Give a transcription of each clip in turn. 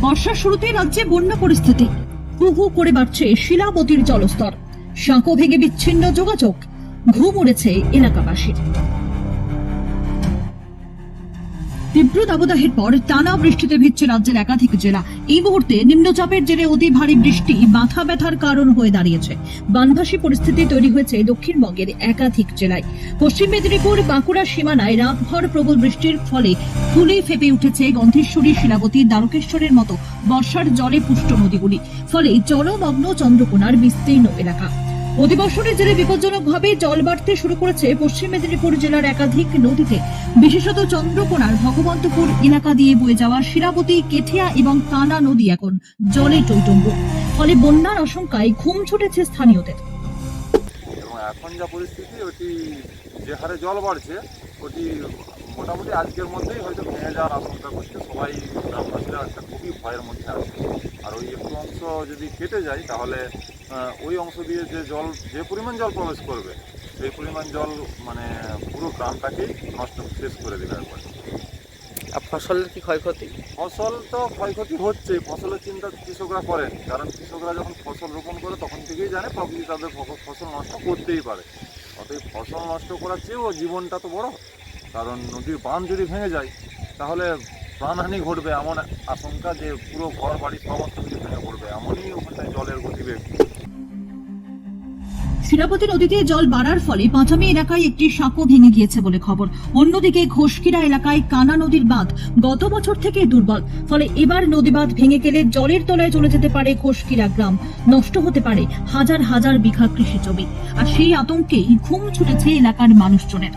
বর্ষার শুরুতেই রাজ্যে বন্যা পরিস্থিতি। হু করে বাড়ছে শিলাবতীর জলস্তর। সাঁকো ভেঙে বিচ্ছিন্ন যোগাযোগ। ঘুম উড়েছে এলাকাবাসীর। তীব্র দাবদাহের পর টানা বৃষ্টিতে ভিজছে রাজ্যের একাধিক জেলা। এই মুহূর্তে নিম্নচাপের জেরে অতি ভারী বৃষ্টি মাথা ব্যথার কারণ হয়ে দাঁড়িয়েছে। বানভাসী পরিস্থিতি তৈরি হয়েছে দক্ষিণবঙ্গের একাধিক জেলায়। পশ্চিম মেদিনীপুর বাঁকুড়া সীমানায় রাতভর প্রবল বৃষ্টির ফলে ফুলে ফেপে উঠেছে গন্ধেশ্বরী, শিলাবতী, দ্বারকেশ্বরের মতো বর্ষার জলে পুষ্ট নদীগুলি। ফলে জলমগ্ন চন্দ্রকোনার বিস্তীর্ণ এলাকা। অধিবর্ষণের জেরে বিপজ্জনকভাবে জল বাড়তে শুরু করেছে পশ্চিম মেদিনীপুর জেলার একাধিক নদীতে। বিশেষত চন্দ্রকোনার ভগবন্তপুর এলাকা দিয়ে বয়ে যাওয়া শিরাবতী কেঠিয়া এবং কানা নদী এখন জলে টৈটম্ব ফলে বন্যার আশঙ্কায় ঘুম ছুটেছে স্থানীয়দের। এখন যা পরিস্থিতি, ওটি যে হারে জল বাড়ছে, ওটি মোটামুটি আজকের মধ্যেই হয়তো ভেঙে যাওয়ার আশঙ্কা করছে। সবাই গ্রামবাসীরা একটা খুবই ভয়ের মধ্যে আছে। আর ওই একটু অংশ যদি কেটে যায়, তাহলে ওই অংশ দিয়ে যে জল যে পরিমাণ জল প্রবেশ করবে সেই পরিমাণ জল মানে পুরো গ্রামটাকেই নষ্ট শেষ করে দেবে একবার। আর ফসলের কি ক্ষয়ক্ষতি? ফসল তো ক্ষয়ক্ষতি হচ্ছে ফসলের চিন্তা কৃষকরা করেন কারণ কৃষকরা যখন ফসল রোপণ করে তখন থেকেই জানে প্রকৃতি তাদের ফসল নষ্ট করতেই পারে। অতএব ফসল নষ্ট করার চেয়েও জীবনটা তো বড়। কারণ নদীর বাঁধ যদি ভেঙে যায় তাহলে প্রাণহানি ঘটবে এমন আশঙ্কা যে পুরো ঘর বাড়ি সমস্ত কিছু ভেঙে পড়বে। এমনই ওখানটায় জলের গতিবেগ। শিলাবতী নদীতে জল বাড়ার ফলে পাঁচামি এলাকায় একটি সাঁকো ভেঙে গিয়েছে বলে খবর। অন্যদিকে ঘোষকিরা এলাকায় কানা নদীর বাঁধ গত বছর থেকে দুর্বল। ফলে এবার নদী বাঁধ ভেঙে গেলে জলের তলায় চলে যেতে পারে ঘোষকিরা গ্রাম। নষ্ট হতে পারে হাজার হাজার বিঘা কৃষি জমি। আর সেই আতঙ্কেই ঘুম ছুটেছে এলাকার মানুষজনের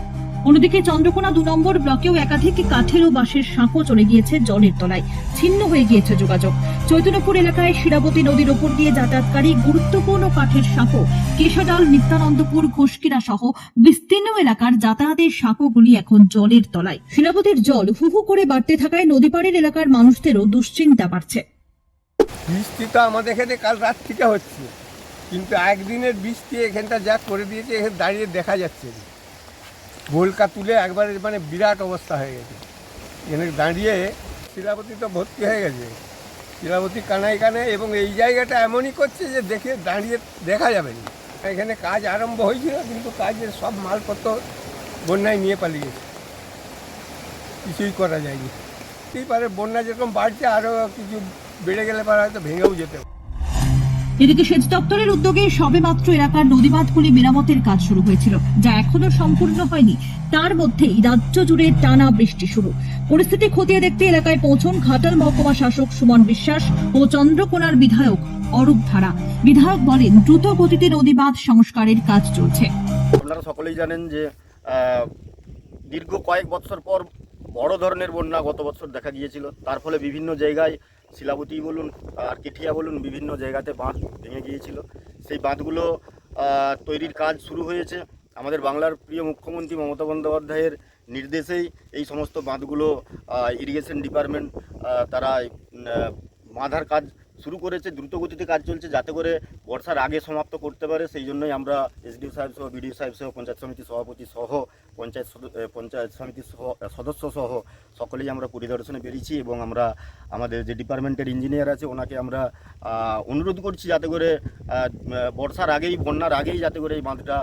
অন্যদিকে চন্দ্রকোনা দু নম্বর ব্লকেও একাধিক কাঠের ও বাঁশের সাঁকো চলে গিয়েছে জলের তলায়। ছিন্ন হয়ে গিয়েছে যোগাযোগ। চৈতন্যপুর এলাকায় শিরাবতী নদীর ওপর দিয়ে যাতায়াতকারী গুরুত্বপূর্ণ কাঠের সাঁকো, কেশাডাল, নিত্যানন্দপুর ঘোষকিরা সহ বিস্তীর্ণ এলাকার যাতায়াতের সাঁকোগুলি এখন জলের তলায়। শিলাবতীর জল হু হু করে বাড়তে থাকায় নদীপাড়ের এলাকার মানুষদেরও দুশ্চিন্তা বাড়ছে। বৃষ্টি তো আমাদের এখানে কাল রাত থেকে হচ্ছে। কিন্তু একদিনের বৃষ্টি এখানটা যা করে দিয়েছে, এখানে দাঁড়িয়ে দেখা যাচ্ছে। গোলকা তুলে একবারে মানে বিরাট অবস্থা হয়ে গেছে। এখানে দাঁড়িয়ে শিলাবতী তো ভর্তি হয়ে গেছে। শিলাবতী কানায় কানে এবং এই জায়গাটা এমনই করছে যে দেখে দাঁড়িয়ে দেখা যাবে না। এখানে কাজ আরম্ভ হয়েছিল, কিন্তু কাজের সব মালপত্র বন্যায় নিয়ে পালিয়ে গেছে। কিছুই করা যায়নি। পারে বন্যা যেরকম বাড়ছে, আরও কিছু বেড়ে গেলে পারে হয়তো ভেঙেও যেতে। এদিকে সেচ দপ্তরের উদ্যোগে সবেমাত্র এলাকার নদীবাঁধগুলি মেরামতের কাজ শুরু হয়েছিল, যা এখনও সম্পূর্ণ হয়নি। তার মধ্যেই রাজ্য জুড়ে টানা বৃষ্টি শুরু। পরিস্থিতি খতিয়ে দেখতে এলাকায় পৌঁছন ঘাটাল মহকুমা শাসক সুমন বিশ্বাস ও চন্দ্রকোনার বিধায়ক অরূপ ধারা। বিধায়ক বলেন, দ্রুত গতিতে নদীবাঁধ সংস্কারের কাজ চলছে। আপনারা সকলেই জানেন যে দীর্ঘ কয়েক বছর পর বড় ধরনের বন্যা গত বছর দেখা গিয়েছিল। তার ফলে বিভিন্ন জায়গায় শিলাবতী বলুন, আর কেঠিয়া বলুন, বিভিন্ন জায়গাতে বাঁধ ভেঙে গিয়েছিল। সেই বাঁধগুলো তৈরির কাজ শুরু হয়েছে। আমাদের বাংলার প্রিয় মুখ্যমন্ত্রী মমতা বন্দ্যোপাধ্যায়ের নির্দেশেই এই সমস্ত বাঁধগুলো ইরিগেশন ডিপার্টমেন্ট তারা বাঁধার কাজ শুরু করেছে দ্রুত গতিতে কাজ চলছে যাতে করে বর্ষার আগে সমাপ্ত করতে পারে। সেই জন্যই আমরা এসডিও সাহেব সহ, বিডিও সাহেব সহ, পঞ্চায়েত সমিতি সভাপতি সহ, পঞ্চায়েত পঞ্চায়েত সমিতির সদস্য সহ সকলেই আমরা পরিদর্শনে বেরিয়েছি এবং আমরা আমাদের যে ডিপার্টমেন্টের ইঞ্জিনিয়ার আছে ওনাকে আমরা অনুরোধ করছি যাতে করে বর্ষার আগেই, বন্যার আগেই যাতে করে এই বাঁধটা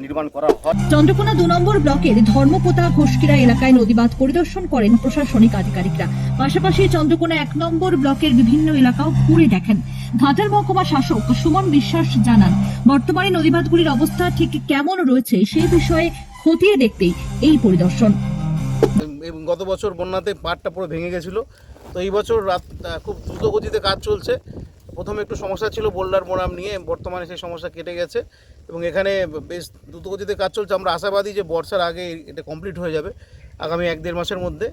নির্মাণ করা হয়। চন্দ্রকোনা দু নম্বর ব্লকের ধর্মপোতা ঘোষকিরা এলাকায় নদীবাঁধ পরিদর্শন করেন প্রশাসনিক আধিকারিকরা। পাশাপাশি চন্দ্রকোনা এক নম্বর ব্লকের বিভিন্ন এলাকাও ঘুরে দেখেন। ঘাটাল মহকুমা শাসক সুমন বিশ্বাস জানান বর্তমানে নদীবাঁধগুলির অবস্থা ঠিক কেমন রয়েছে সেই বিষয়ে খতিয়ে দেখতেই এই পরিদর্শন। এবং গত বছর বন্যাতে পাড়টা পুরো ভেঙে গেছিল। তো এই বছর রাত খুব দ্রুত গতিতে কাজ চলছে। প্রথমে একটু সমস্যা ছিল বোল্ডার মোরাম নিয়ে, বর্তমানে সেই সমস্যা কেটে গেছে এবং এখানে বেশ দ্রুত গতিতে কাজ চলছে। আমরা আশাবাদী যে বর্ষার আগে এটা কমপ্লিট হয়ে যাবে আগামী এক দেড় মাসের মধ্যে।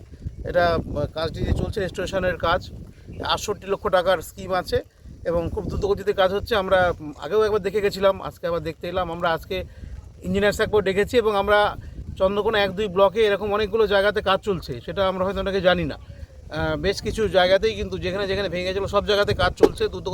এটা কাজটি যে চলছে, রেস্টোরেশনের কাজ, আটষট্টি লক্ষ টাকার স্কিম আছে এবং খুব দ্রুত গতিতে কাজ হচ্ছে। আমরা আগেও একবার দেখে গেছিলাম, আজকে আবার দেখতে এলাম। আমরা আজকে ইঞ্জিনিয়ার সাহেবকেও ডেকেছি এবং আমরা চন্দ্রকোনা এক দুই ব্লকে এরকম অনেকগুলো জায়গাতে কাজ চলছে, সেটা আমরা হয়তো অনেকে জানি না। বেশ কিছু জায়গাতেই কিন্তু যেখানে যেখানে ভেঙে গেছিল, সব জায়গাতে কাজ চলছে দ্রুত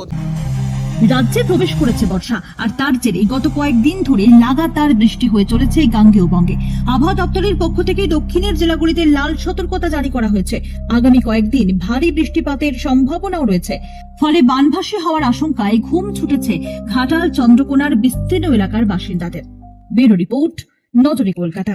রাজ্যে প্রবেশ করেছে বর্ষা, আর তার জেরে গত কয়েকদিন ধরে লাগাতার বৃষ্টি হয়ে চলেছে গাঙ্গেয় বঙ্গে। আবহাওয়া দপ্তরের পক্ষ থেকে দক্ষিণের জেলাগুলিতে লাল সতর্কতা জারি করা হয়েছে। আগামী কয়েকদিন ভারী বৃষ্টিপাতের সম্ভাবনাও রয়েছে। ফলে বানভাসী হওয়ার আশঙ্কায় ঘুম ছুটেছে ঘাটাল, চন্দ্রকোনার বিস্তীর্ণ এলাকার বাসিন্দাদের। ব্যুরো রিপোর্ট, নজরে কলকাতা।